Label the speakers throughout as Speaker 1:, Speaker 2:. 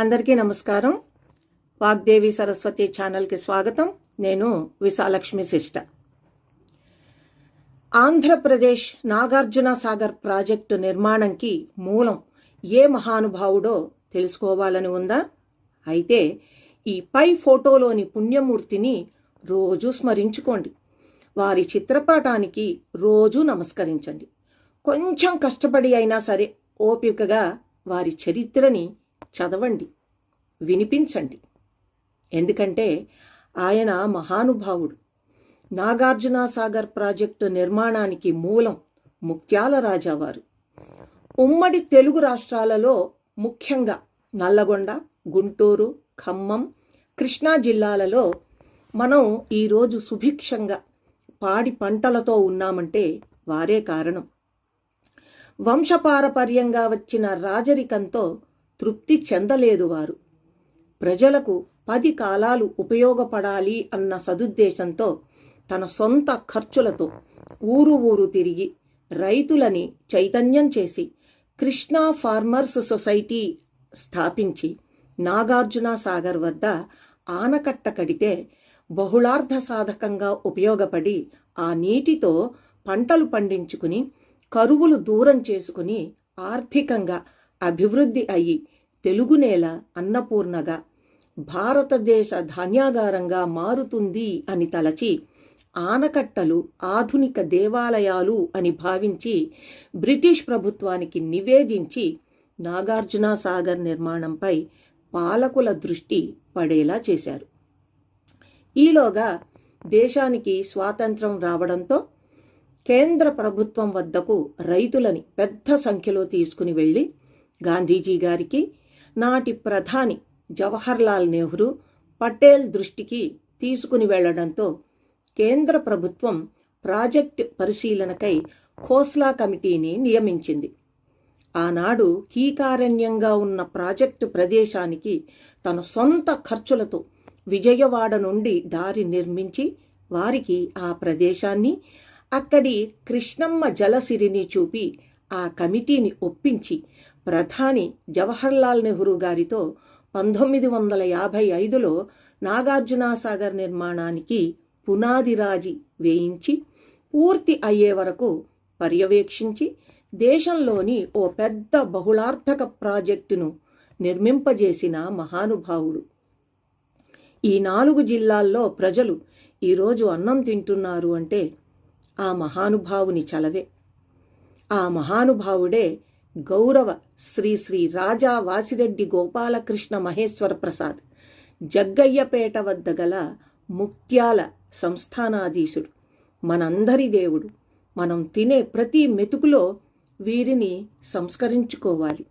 Speaker 1: అందరికీ నమస్కారం. వాగ్దేవి సరస్వతి ఛానల్కి స్వాగతం. నేను విశాలక్ష్మి శిష్ట. ఆంధ్రప్రదేశ్ నాగార్జున సాగర్ ప్రాజెక్టు నిర్మాణంకి మూలం ఏ మహానుభావుడో తెలుసుకోవాలని ఉందా? అయితే ఈ పై ఫోటోలోని పుణ్యమూర్తిని రోజు స్మరించుకోండి. వారి చిత్రపటానికి రోజు నమస్కరించండి. కొంచెం కష్టపడి అయినా సరే ఓపికగా వారి చరిత్రని చదవండి వినిపించండి. ఎందుకంటే ఆయన మహానుభావుడు. నాగార్జున సాగర్ ప్రాజెక్టు నిర్మాణానికి మూలం ముత్యాల రాజావారు. ఉమ్మడి తెలుగు రాష్ట్రాలలో ముఖ్యంగా నల్లగొండ గుంటూరు ఖమ్మం కృష్ణా జిల్లాలలో మనం ఈరోజు సుభిక్షంగా పాడి పంటలతో ఉన్నామంటే వారే కారణం. వంశపారపర్యంగా వచ్చిన రాజరికంతో తృప్తి చెందలేదు వారు. ప్రజలకు పది కాలాలు ఉపయోగపడాలి అన్న సదుద్దేశంతో తన సొంత ఖర్చులతో ఊరు ఊరు తిరిగి రైతులని చైతన్యం చేసి కృష్ణా ఫార్మర్స్ సొసైటీ స్థాపించి నాగార్జున సాగర్ వద్ద ఆనకట్ట కడితే బహుళార్థ సాధకంగా ఉపయోగపడి ఆ నీటితో పంటలు పండించుకుని కరువులు దూరం చేసుకుని ఆర్థికంగా అభివృద్ధి అయ్యి తెలుగు నేల అన్నపూర్ణగా భారతదేశ ధాన్యాగారంగా మారుతుంది అని తలచి ఆనకట్టలు ఆధునిక దేవాలయాలు అని భావించి బ్రిటిష్ ప్రభుత్వానికి నివేదించి నాగార్జున సాగర్ నిర్మాణంపై పాలకుల దృష్టి పడేలా చేశారు. ఈలోగా దేశానికి స్వాతంత్రం రావడంతో కేంద్ర ప్రభుత్వం వద్దకు రైతులని పెద్ద సంఖ్యలో తీసుకుని వెళ్ళి గాంధీజీ గారికి నాటి ప్రధాని జవహర్లాల్ నెహ్రూ పటేల్ దృష్టికి తీసుకుని వెళ్ళడంతో కేంద్ర ప్రభుత్వం ప్రాజెక్ట్ పరిశీలనకై ఖోస్లా కమిటీని నియమించింది. ఆనాడు కీకారణ్యంగా ఉన్న ప్రాజెక్టు ప్రదేశానికి తన సొంత ఖర్చులతో విజయవాడ నుండి దారి నిర్మించి వారికి ఆ ప్రదేశాన్ని అక్కడి కృష్ణమ్మ జలసిరిని చూపి ఆ కమిటీని ఒప్పించి ప్రధాని జవహర్లాల్ నెహ్రూ గారితో పంతొమ్మిది వందల యాభై ఐదులో నాగార్జునసాగర్ నిర్మాణానికి పునాదిరాజి వేయించి పూర్తి అయ్యే వరకు పర్యవేక్షించి దేశంలోని ఓ పెద్ద బహుళార్థక ప్రాజెక్టును నిర్మింపజేసిన మహానుభావుడు. ఈ నాలుగు జిల్లాల్లో ప్రజలు ఈరోజు అన్నం తింటున్నారు అంటే ఆ మహానుభావుని చలవే. ఆ మహానుభావుడే గౌరవ శ్రీ శ్రీ రాజా వాసిరెడ్డి గోపాలకృష్ణ మహేశ్వర ప్రసాద్ జగ్గయ్యపేట వద్ద గల ముత్యాల సంస్థానాధీశుడు. మనందరి దేవుడు. మనం తినే ప్రతి మెతుకులో వీరిని సంస్కరించుకోవాలి.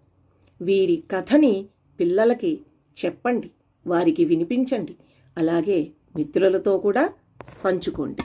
Speaker 1: వీరి కథని పిల్లలకి చెప్పండి వారికి వినిపించండి. అలాగే మిత్రులతో కూడా పంచుకోండి.